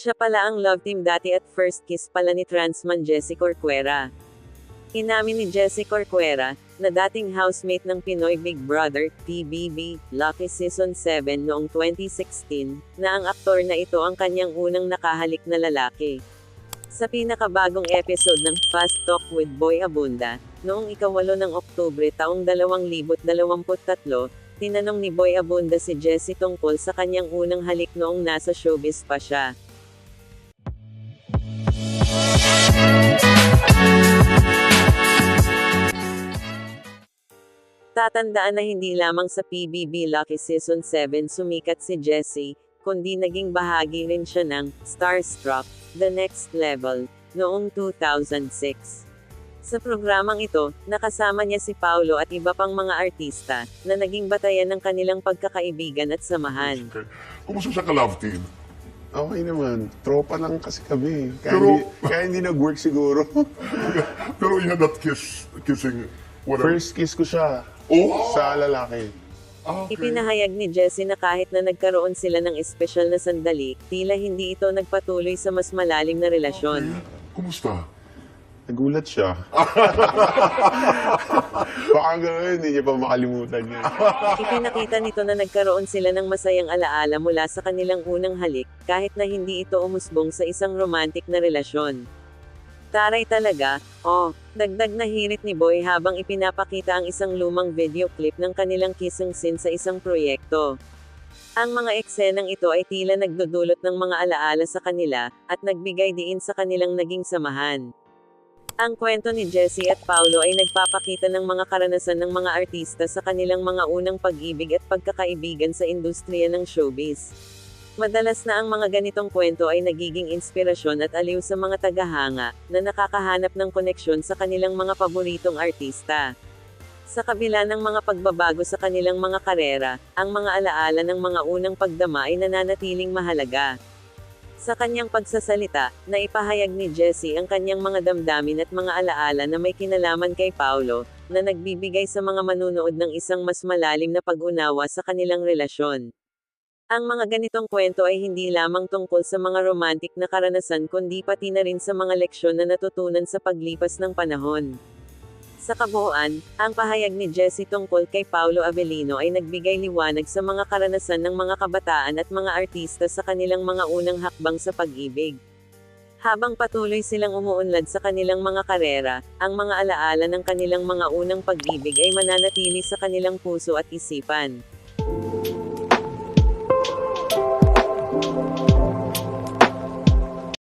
Siya pala ang love team dati at first kiss pala ni transman Jessie Corcuera. Inamin ni Jessie Corcuera, na dating housemate ng Pinoy Big Brother, PBB, Lucky Season 7 noong 2016, na ang aktor na ito ang kanyang unang nakahalik na lalaki. Sa pinakabagong episode ng Fast Talk with Boy Abunda, noong ikawalo ng Oktubre taong 2023, tinanong ni Boy Abunda si Jessie tungkol sa kanyang unang halik noong nasa showbiz pa siya. Tatandaan na hindi lamang sa PBB Lucky Season 7 sumikat si Jessie, kundi naging bahagi rin siya ng Starstruck, The Next Level, noong 2006. Sa programang ito, nakasama niya si Paulo at iba pang mga artista, na naging batayan ng kanilang pagkakaibigan at samahan. Okay. Kumusta sa ka-love team? Okay naman. Tropa lang kasi kami. Kaya, Pero- hindi, kaya hindi nag-work siguro. Pero you had that kiss, kissing, whatever. First kiss ko siya oh! sa lalaki. Ah, okay. Ipinahayag ni Jessie na kahit na nagkaroon sila ng espesyal na sandali, tila hindi ito nagpatuloy sa mas malalim na relasyon. Kumusta? Nagulat siya. Baka gano'n, hindi niya pa makalimutan yan. Ipinakita nito na nagkaroon sila ng masayang alaala mula sa kanilang unang halik, kahit na hindi ito umusbong sa isang romantic na relasyon. Taray talaga, oh, dagdag na hirit ni Boy habang ipinapakita ang isang lumang video clip ng kanilang kissing scene sa isang proyekto. Ang mga eksenang ito ay tila nagdudulot ng mga alaala sa kanila, at nagbigay diin sa kanilang naging samahan. Ang kwento ni Jessie at Paulo ay nagpapakita ng mga karanasan ng mga artista sa kanilang mga unang pag-ibig at pagkakaibigan sa industriya ng showbiz. Madalas na ang mga ganitong kwento ay nagiging inspirasyon at aliw sa mga tagahanga, na nakakahanap ng koneksyon sa kanilang mga paboritong artista. Sa kabila ng mga pagbabago sa kanilang mga karera, ang mga alaala ng mga unang pagdama ay nananatiling mahalaga. Sa kanyang pagsasalita, naipahayag ni Jessie ang kanyang mga damdamin at mga alaala na may kinalaman kay Paulo, na nagbibigay sa mga manunood ng isang mas malalim na pag-unawa sa kanilang relasyon. Ang mga ganitong kwento ay hindi lamang tungkol sa mga romantic na karanasan kundi pati na rin sa mga leksyon na natutunan sa paglipas ng panahon. Sa kabuuan, ang pahayag ni Jessie tungkol kay Paulo Avellino ay nagbigay liwanag sa mga karanasan ng mga kabataan at mga artista sa kanilang mga unang hakbang sa pag-ibig. Habang patuloy silang umuunlad sa kanilang mga karera, ang mga alaala ng kanilang mga unang pag-ibig ay mananatili sa kanilang puso at isipan.